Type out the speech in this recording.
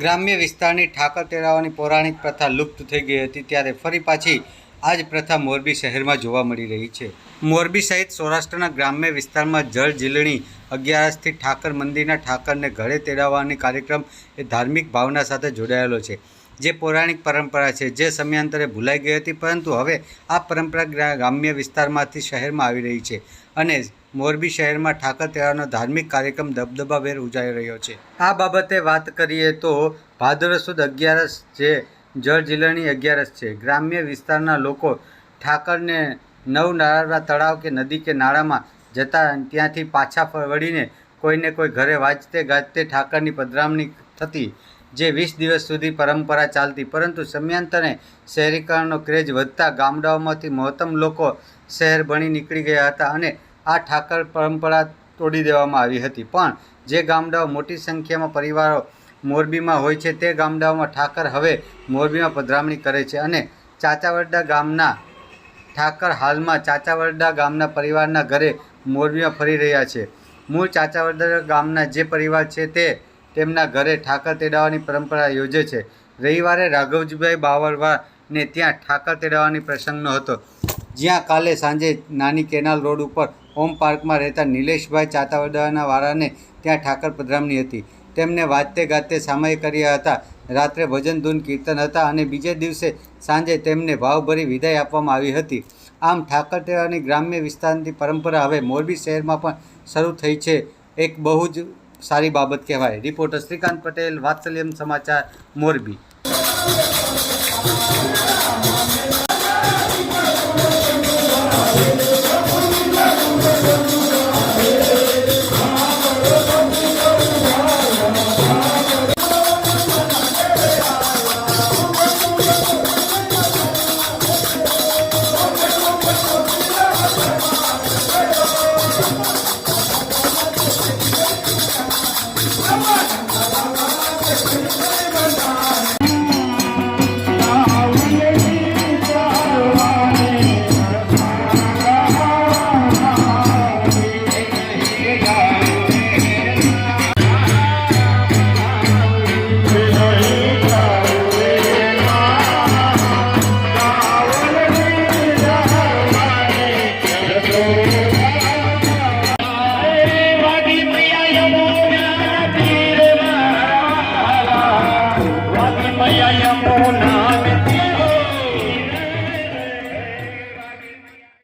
ગ્રામ્ય વિસ્તારની ઠાકર તેરાવાની પૌરાણિક પ્રથા લુપ્ત થઈ ગઈ હતી ત્યારે ફરી પાછી આ જ પ્રથા મોરબી શહેરમાં જોવા મળી રહી છે. મોરબી સહિત સૌરાષ્ટ્રના ગ્રામ્ય વિસ્તારમાં જળ ઝીલણી અગિયારસથી ઠાકર મંદિરના ઠાકરને ઘરે તેડાવવાની કાર્યક્રમ એ ધાર્મિક ભાવના સાથે જોડાયેલો છે. જે પૌરાણિક પરંપરા છે, જે સમયાંતરે ભૂલાઈ ગઈ હતી, પરંતુ હવે આ પરંપરા ગ્રા- ગ્રામ્ય વિસ્તારમાંથી શહેરમાં આવી રહી છે અને મોરબી શહેરમાં ઠાકર તહેવારનો ધાર્મિક કાર્યક્રમ દબદબાભેર ઉજાઈ રહ્યો છે. આ બાબતે વાત કરીએ તો ભાદરવા સુદ અગિયારસ જે જળ જિલ્લાની અગિયારસ છે, ગ્રામ્ય વિસ્તારના લોકો ઠાકરને નવ નાળા તળાવ કે નદી કે નાળામાં જતા ત્યાંથી પાછા વળીને કોઈને કોઈ ઘરે વાંચતે ગાજતે ઠાકરની પધરામણી થતી જે વીસ દિવસ સુધી પરંપરા ચાલતી, પરંતુ સમયાંતરે શહેરીકરણનો ક્રેઝ વધતા ગામડાઓમાંથી મહત્તમ લોકો શહેર ભણી નીકળી ગયા હતા અને આ ઠાકર પરંપરા તોડી દેવામાં આવી હતી. પણ જે ગામડાઓ મોટી સંખ્યામાં પરિવારો મોરબીમાં હોય છે, તે ગામડાઓમાં ઠાકર હવે મોરબીમાં પધરામણી કરે છે અને ચાચાવરડા ગામના ઠાકર હાલમાં ચાચાવરડા ગામના પરિવારના ઘરે મોરબીમાં ફરી રહ્યા છે. મૂળ ચાચાવરડા ગામના જે પરિવાર છે, તે તેમના ઘરે ઠાકર તેડાવવાની પરંપરા યોજે છે. રવિવારે રાઘવજીભાઈ બાવળવાને ત્યાં ઠાકર તેડાવવાની પ્રસંગનો હતો. જ્યાં કાલે સાંજે નાની કેનાલ રોડ ઉપર ઓમ પાર્કમાં રહેતા નિલેશભાઈ ચાતાવડાના વાળાને ત્યાં ઠાકર પધરામણી હતી. તેમને વાતે ગાતે સામાયિક કર્યા હતા. રાત્રે ભજન, ધૂન, કીર્તન હતા અને બીજે દિવસે સાંજે તેમને ભાવભરી વિદાય આપવામાં આવી હતી. આમ ઠાકર તહેવારની ગ્રામ્ય વિસ્તારની પરંપરા હવે મોરબી શહેરમાં પણ શરૂ થઈ છે. એક બહુ જ સારી બાબત કહેવાય. રિપોર્ટર શ્રીકાંત પટેલ વાત્સલ્યમ સમાચાર મોરબી. यमुना में